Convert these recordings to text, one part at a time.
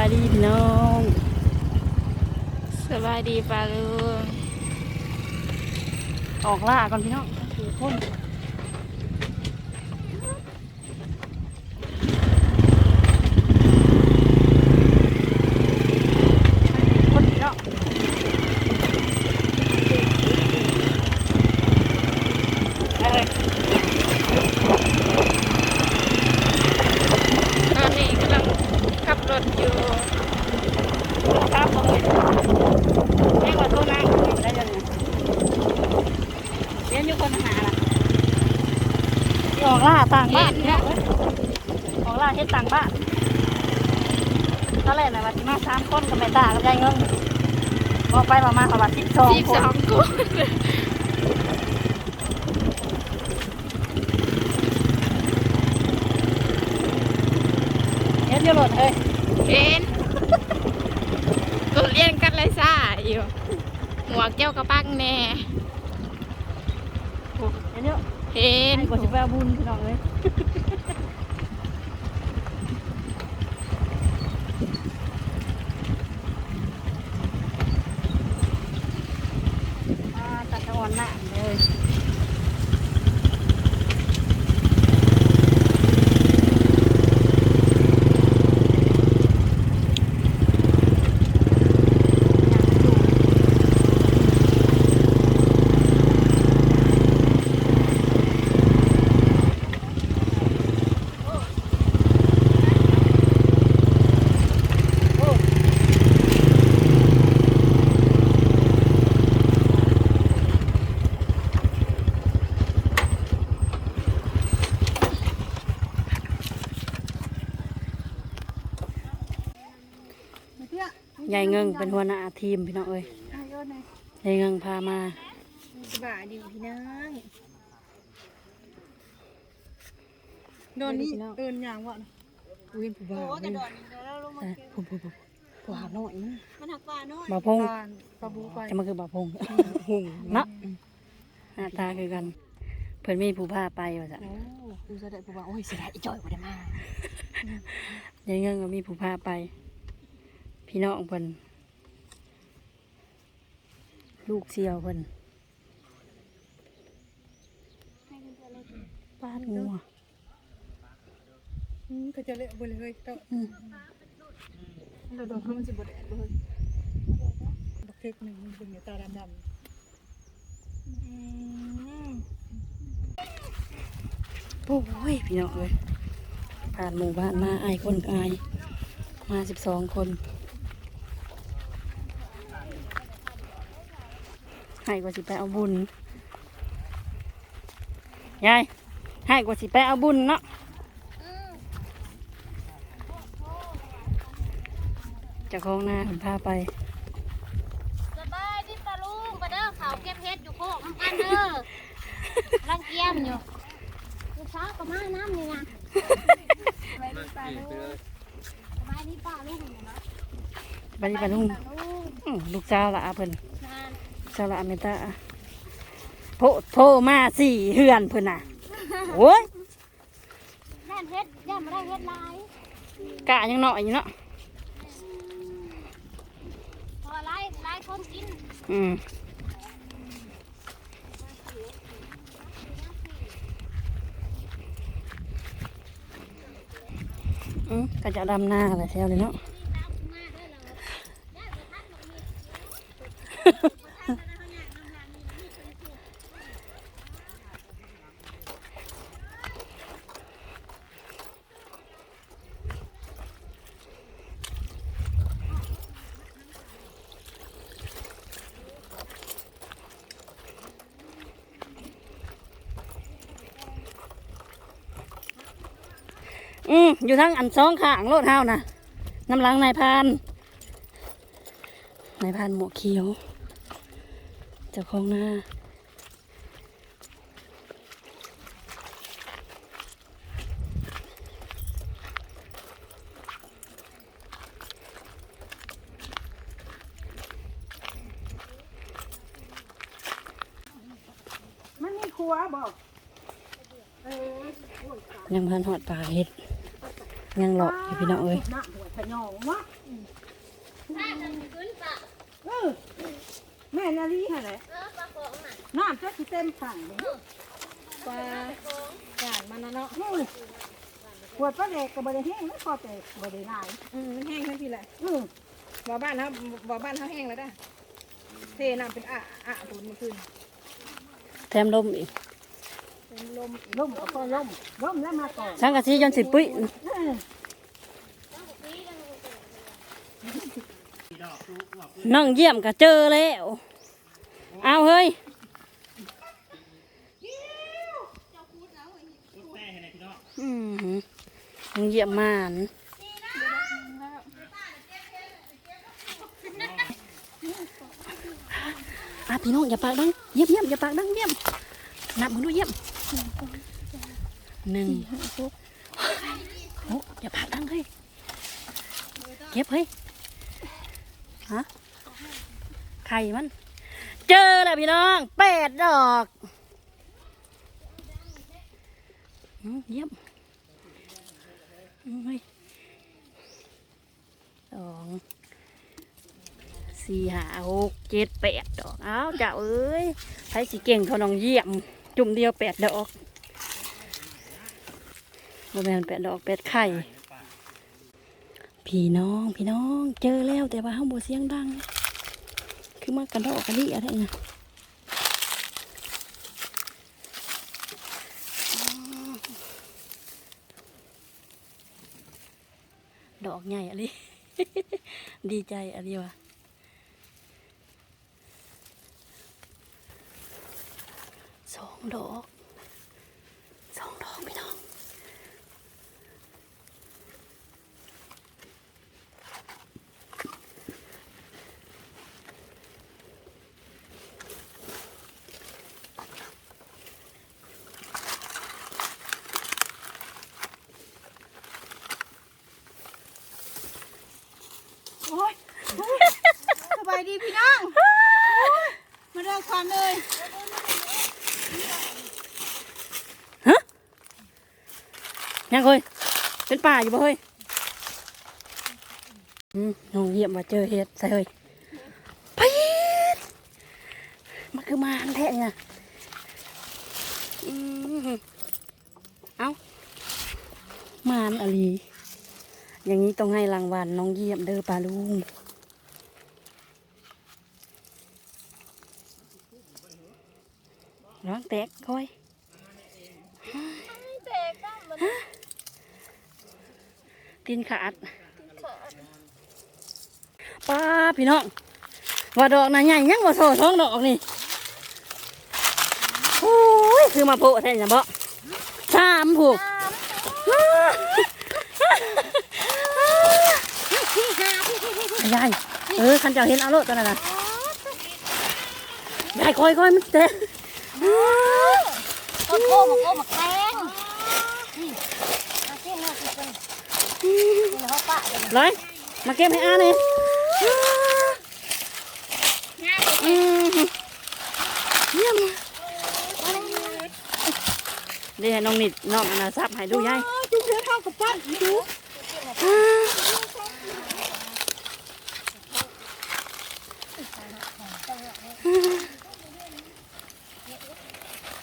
ายดีพี่น้องสบายดีปลาลูกออกล่าก่อนพี่น้องถือพ่นพ่นพี่น้องไปเลย ตอนนี้กำลังขับรถอยู่ ครับผมแม่งว่าโทรนั่งได้ยังไงเรียนอยู่คนหาล่ะออกล่าต่างบ้านเนี่ยออกล่าเฮ็ดต่างบ้านตอ นแรกน่ะว่าสิมาสามคนกับแม่ตากับยายเงิงพอไปประมาณประมาณสิบสองสิบคสนองคนเฮ็ดอยู่รถเฮ้ยเห็นตัวเรียนกันเลยซ่าอยู่หมวกแก้วกระปังแน่โอ้เฮ็ดอยู่เห็นให้กว่าสิไปเอาบุญพี่น้องเลย ยายเงิงเป็นหัวหน้าทีมพี่น้องเอ้ยยายเงิงพามาสบายดีพี่น้องโดนนี่เอินอย่างวะอุ้ยผู้บ่าวโอ้กระนี่โดดแล้วลงมาเอ้ยผู้ผู้ผู้ผู้หาหน่อยนะมันหักปลาน้อยบ่าวพงปานปลาบูไปจะมาคือบ่าวพงหุ่งเนาะหน้าตาคือกัน เพิ่นมีผู้พาไปว่าจ้ะโอ้ดูจะได้ผู้บ่าวโอ้ยเสียดายอีจ่อยบ่ได้มายายเงิงก็มีผู้พาไป พี่น้องเพิ่นลูกเสี่ยวเพิ่นบ้านงัวอืมก็จะเละบ่เลยเฮ้ยเต้าอืมเราโดนเขามันสิบ่ได้บ่เฮ้ยดอกเทกหนึ่งมันเป็นตาดำโอ้ยพี่น้องเอ้ยผ่านหมู่บ้านมาอายคนก็อายมาสิบสองคน ให้กว่าสิไปเอาบุญยายให้กว่าสิไปเอาบุญเนาะเจะคลองหน้าผมพาไปสบายดิปลาลุงปลาเด้อเขาเก็บเห็ดอยู่โคกน้ำกันเด้อรังเกียจอยู่ลูกสาวก็มาน้ำนี่นะสบายดีปลาลุงสบายดีปลาลุงเนาะไปนี่ไปลุงปลาลุงอื้อลูกสาวละอาเพิ่นนาน สาวละอาเมตาโพโทรมาสี่เฮือนเพิ่นน่ะโอ้ยแม่นเห็ดย่ามาได้เห็ดหลายกะยังหน่อยอยู่เนาะพอหลายหลายคนกินอืมอืมก็จะดำหน้าอะไรแถวเลยเนาะ อืมอยู่ทั้งอันสองข้างโลดเฮานะน้ำหลังนายพรานนายพรานหมวกเขียวเจ้าของหน้ามันมีครัวบ่ยังพันหอดปลาเห็ด ยังหลอกอยู่พี่น้องเอ้ยน้ำหัวขยองวะถ้าจะขึ้นปะเออแม่นาลีค่ะแหละเออปลาของน่ะน้ำจะสิเต็มถังเลยปลาจานมันนะเนาะอืมขวดปลาเด็กกับบริแห้งไม่พอแต่บริลายอืมมันแห้งทันทีแหละอืมบ่อบ้านเขาบ่อบ้านเขาแห้งแล้วได้เทน้ำเป็นอะอะปูนเมื่อคืนแถมลมอีก เป็นลมล่มก็พอล่มล่มแล้วมาก่อนสังกะสีจนสิปุ้ยน้องเยี่ยมก็เจอแล้วเอาเฮ้ยอืมน้องเยี่ยมมานอะพี่น้องอย่าปากดังเยี่ยมเยี่ยมอย่าปากดังเยี่ยมนับมึงดูเยี่ยม หนึ่งโอ้อย่าปากดังเฮ้ยเก็บเฮ้ยฮะไข่มัน เจอแล้วพี่น้องแปดดอกเยี่ยมสองสี่ห้าหกเจ็ดแปดดอกอ้าวเจ้าเอ้ยไผสิเก่งเขาน้องเยี่ยม จุ่มเดียวแปดดอกโมแมนแปดดอกแปดไข่ พี่น้องพี่น้องเจอแล้วแต่ว่าห้องบัเสียงดัง คือมากระดอกกระดิ่อะไรเงี้ยดอกใหญ่อะไรดีใจอะไรวะส องดอกสองดอกพี่น้อง โอ้ยโอ้ยสบายดีพี่น้องมาเริ่มความเลย ยังเฮ้ยเป็นป่าอยู่บ่เฮ้ยอืมน้องเยี่ยมมาเจอเห็ดใส่เฮ้ยพีดมันคือมานแท้เนี่ยอืมเอามานอะไรอย่างนี้ต้องให้รางวัลน้องเยี่ยมเด้อปลาลุงร้องแตกค่อยแตกบ้างมัน ตีนขาดป้าพี่น้องว่าดอกน่ะใหญ่ยังว่าโซ่ท้องดอกนี่โอ้ยคือมาโพะแท้ยังบ่สามผูกยายเออคันเจ้าเห็นเอาโลดตัวนั้นนะยายคอยคอยมันเตะโคตรโคตรโคตรแตงนี่อาเส้นเราสิเป็นนี่เขาปะเลย ร้อยมาเก็บให้อาเลยอืมเยี่ยมเดี๋ยวให้น้องนิดน้องอนาซับให้ดูยายจุ๊บเลือเข้ากับปั้นดู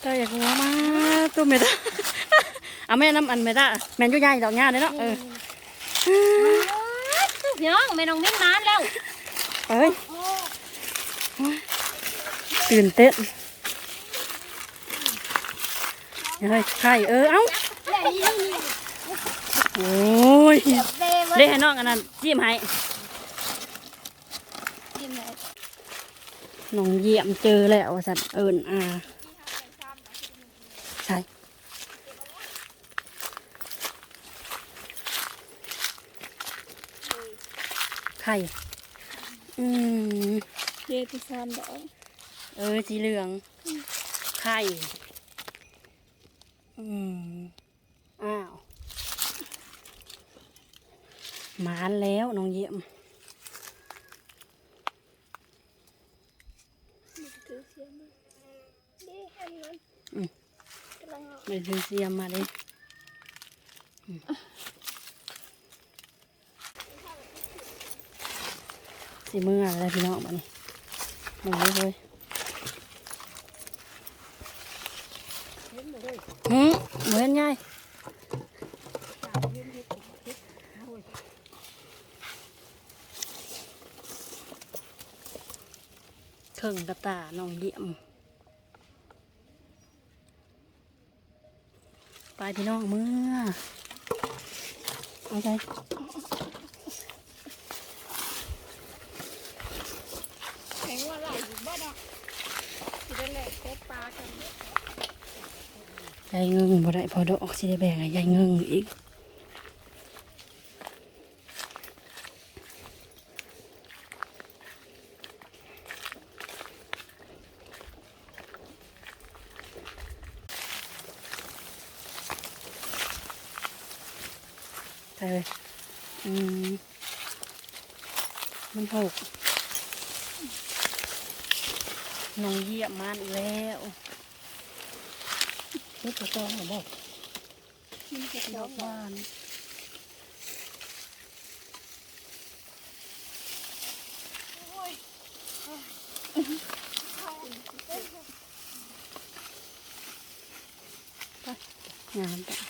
เจ้าอยากหัวมาตัวเมตาเอาแม่น้ำอันเมตาแม่นยุ่ยายดอกงาเลยเนาะ เออพี่น้องไม่น้องมิ้นนานแล้วเอ้ยตื่นเต้นเฮ้ยไข่เออเอ้าโอ้ยเด้เด้ให้น้องอันนั้นจิ้มให้น้องเยี่ยมเจอแล้วสัตว์เอิญอา ไข่อืมเจติซานดอกเออสีเหลือง ไข่อืมอ้าวหมานแล้วน้องเยี่ยมไม่ถือเสียมมาเลยอืม สิมืออะไรพี่น้องมานี่มึงเลยเลยหืมเหมือนไงเครื่องกระตาน้องเยี่ยมไปพี่น้องเมื่อเอาใจ แข็งว่าไหลอยู่บ้านเนาะสิ ได้แหลกเทปลากันยายเงิงบ่ได้พอดอกสิได้แบ่งให้ยายเงิงอีกใช่เลยอืมมันหก น้องเยี่ยมมานอีกแล้วเฮ็ดกระตองเหรอบอกมันกระตองบ้านไปงานไป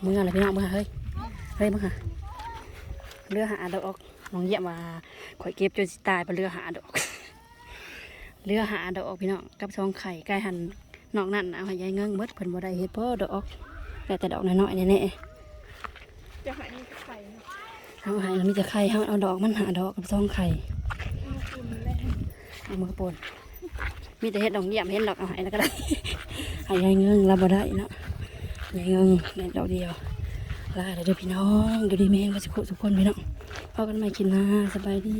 เมื่อไรพี่น้องเมื่อเฮ้ยเฮ้ยมึงค่ะเรือหาดอกน้องเยี่ยมมาข่อยเก็บจนสิตายไปเรือหาดอกเรือหาดอกพี่น้องกับซองไข่ใกล้หันนอกนั่นเอาให้ยายเงิงเบิดเพิ่นบ่ได้เฮ็ดเพราะดอกแต่แต่ดอกน้อยๆแน่จะหายนี่ไข่เอาห้แล้วมีแต่ไข่เฮาเอาดอกมันหาดอกกับซองไข่เอามือปนมีแต่เฮ็ดดอกเยี่ยมเฮ็ดดอกเอาให้แล้วก็ได้ห้ยายเงิงรับบ่ได้เนาะ ยายเงิงในดอกเดียวลาเด้อพี่น้องดูดีแม่งว่าสิคุทุกคนพี่น้องพอกันใหม่กินนะสบายดี